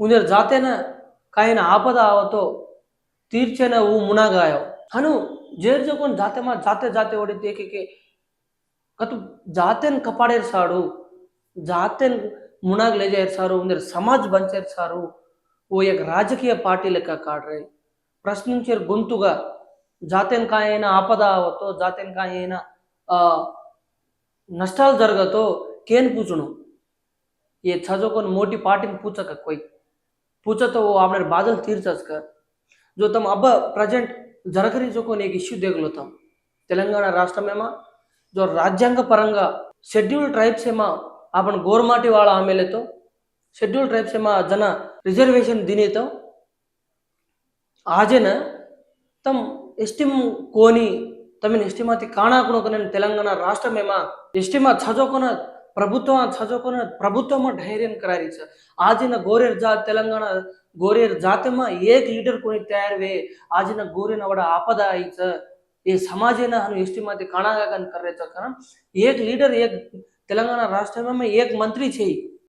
उंदर जाते ना काही ना आपदा आवतो तीरचे ना ऊ मुना गायो हनु जेर जो कोण जाते मा जाते जाते वडे देखे के कतु जातेन कपाडेर साडू जातेन मुनाग ले जाएर सारू ఉందరు సమాజ్ బంచేర్ సారు ఓ एक రాజకీయ పార్టీ లెక్క కాడ్రే ప్రశ్నించారు గొంతుగా జాతెన్ కాయైనా ఆపద అవతో జాతెన్ కాయైనా ఆ, నష్టాలు జరగతో కేన్ పూచును ये छजोकोन मोटी पार्टी में पूछा का कोई पूछा तो वो आपने बादल तीर कर जो तुम अब प्रेजेंट జరగరి जो कोन एक इश्यू देख लो तुम తెలంగాణ రాష్ట్రమేమా जो రాజ్యాంగ పరంగా షెడ్యూల్ ట్రైబ్స్ ఏమా आपण गोरमाटी वाला आमेले तो शेड्यूल ट्राइब्स एमा जना रिजर्वेशन दिने तो आजे न तम एस्टिम कोनी तमिन एस्टिमाती కాణాకునొకన తెలంగాణ రాష్ట్రమేమా ఎస్టిమా छजोकोन ప్రభుత్వ छजोकोन ప్రభుత్వమ ధైర్యం करारी छ आजिन गोरेर जा तेलंगाण गोरेर जातेमा एक लीडर कोणी तयार वे आजिन गोरेन वडा आपदा आई छ ये समाजेन हनु एस्टिमाती काणागागन करायचं कारण एक लीडर एक तेलंगाणा राष्ट्रमा एक मंत्री છે ઈ.